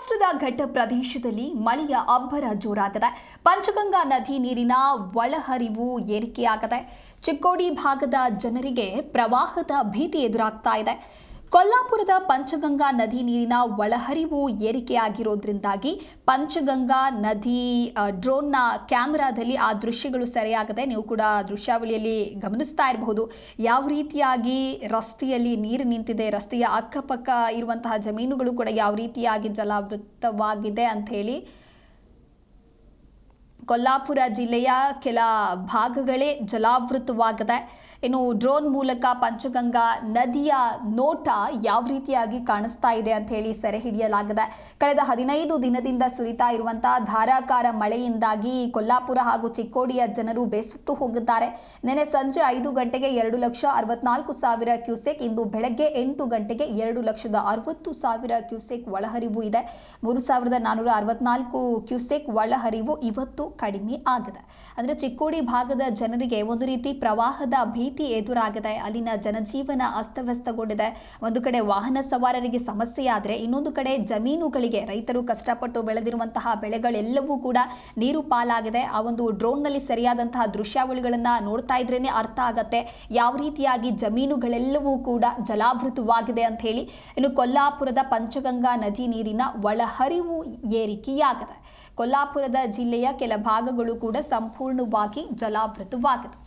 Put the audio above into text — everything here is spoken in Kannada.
ಮಹಾರಾಷ್ಟ್ರದ ಘಟ್ಟ ಪ್ರದೇಶದಲ್ಲಿ ಮಳೆಯ ಅಬ್ಬರ ಜೋರಾಗಿದೆ ಪಂಚಗಂಗಾ ನದಿ ನೀರಿನ ಒಳಹರಿವು ಏರಿಕೆಯಾಗಿದೆ ಚಿಕ್ಕೋಡಿ ಭಾಗದ ಜನರಿಗೆ ಪ್ರವಾಹದ ಭೀತಿ ಎದುರಾಗ್ತಾ ಇದೆ. ಕೊಲ್ಲಾಪುರದ ಪಂಚಗಂಗಾ ನದಿ ನೀರಿನ ಒಳಹರಿವು ಏರಿಕೆಯಾಗಿರೋದ್ರಿಂದಾಗಿ ಪಂಚಗಂಗಾ ನದಿ ಡ್ರೋನ್ನ ಕ್ಯಾಮೆರಾದಲ್ಲಿ ಆ ದೃಶ್ಯಗಳು ಸೆರೆಯಾಗದೆ ನೀವು ಕೂಡ ದೃಶ್ಯಾವಳಿಯಲ್ಲಿ ಗಮನಿಸ್ತಾ ಇರಬಹುದು. ಯಾವ ರೀತಿಯಾಗಿ ರಸ್ತೆಯಲ್ಲಿ ನೀರು ನಿಂತಿದೆ, ರಸ್ತೆಯ ಅಕ್ಕಪಕ್ಕ ಇರುವಂತಹ ಜಮೀನುಗಳು ಕೂಡ ಯಾವ ರೀತಿಯಾಗಿ ಜಲಾವೃತವಾಗಿದೆ ಅಂತ ಹೇಳಿ ಕೊಲ್ಲಾಪುರ ಜಿಲ್ಲೆಯ ಕೆಲ ಭಾಗಗಳೇ ಜಲಾವೃತವಾಗಿದೆ. ಇನ್ನು ಡ್ರೋನ್ ಮೂಲಕ ಪಂಚಗಂಗಾ ನದಿಯ ನೋಟ ಯಾವ ರೀತಿಯಾಗಿ ಕಾಣಿಸ್ತಾ ಇದೆ ಅಂತ ಹೇಳಿ ಸೆರೆ ಹಿಡಿಯಲಾಗಿದೆ. ಕಳೆದ ಹದಿನೈದು ದಿನದಿಂದ ಸುರಿತಾ ಇರುವಂತಹ ಧಾರಾಕಾರ ಮಳೆಯಿಂದಾಗಿ ಕೊಲ್ಲಾಪುರ ಹಾಗೂ ಚಿಕ್ಕೋಡಿಯ ಜನರು ಬೇಸತ್ತು ಹೋಗಿದ್ದಾರೆ. ನಿನ್ನೆ ಸಂಜೆ ಐದು ಗಂಟೆಗೆ ಎರಡು ಲಕ್ಷ ಅರವತ್ನಾಲ್ಕು ಸಾವಿರ ಕ್ಯೂಸೆಕ್, ಇಂದು ಬೆಳಗ್ಗೆ ಎಂಟು ಗಂಟೆಗೆ ಎರಡು ಲಕ್ಷದ ಅರವತ್ತು ಸಾವಿರ ಕ್ಯೂಸೆಕ್ ಒಳಹರಿವು ಇದೆ. ಮೂರು ಸಾವಿರದ ನಾನ್ನೂರ ಅರವತ್ನಾಲ್ಕು ಕ್ಯೂಸೆಕ್ ಒಳಹರಿವು ಇವತ್ತು ಕಡಿಮೆ ಆಗಿದೆ. ಅಂದರೆ ಚಿಕ್ಕೋಡಿ ಭಾಗದ ಜನರಿಗೆ ಒಂದು ರೀತಿ ಪ್ರವಾಹದ ಭೀತಿ ಎದುರಾಗಿದೆ. ಅಲ್ಲಿನ ಜನಜೀವನ ಅಸ್ತವ್ಯಸ್ತಗೊಂಡಿದೆ. ಒಂದು ಕಡೆ ವಾಹನ ಸವಾರರಿಗೆ ಸಮಸ್ಯೆಯಾದರೆ ಇನ್ನೊಂದು ಕಡೆ ಜಮೀನುಗಳಿಗೆ ರೈತರು ಕಷ್ಟಪಟ್ಟು ಬೆಳೆದಿರುವಂತಹ ಬೆಳೆಗಳೆಲ್ಲವೂ ಕೂಡ ನೀರು ಪಾಲಾಗಿದೆ. ಆ ಒಂದು ಡ್ರೋನ್ನಲ್ಲಿ ಸರಿಯಾದಂತಹ ದೃಶ್ಯಾವಳಿಗಳನ್ನು ನೋಡ್ತಾ ಇದ್ರೇನೆ ಅರ್ಥ ಆಗತ್ತೆ. ಯಾವ ರೀತಿಯಾಗಿ ಜಮೀನುಗಳೆಲ್ಲವೂ ಕೂಡ ಜಲಾವೃತವಾಗಿದೆ ಅಂತ ಹೇಳಿ ಇನ್ನು ಕೊಲ್ಲಾಪುರದ ಪಂಚಗಂಗಾ ನದಿ ನೀರಿನ ಒಳಹರಿವು ಏರಿಕೆಯಾಗಿದೆ. ಕೊಲ್ಲಾಪುರದ ಜಿಲ್ಲೆಯ ಕೆಲ ಭಾಗಗಳು ಕೂಡ ಸಂಪೂರ್ಣವಾಗಿ ಜಲಾವೃತವಾಗಿದೆ.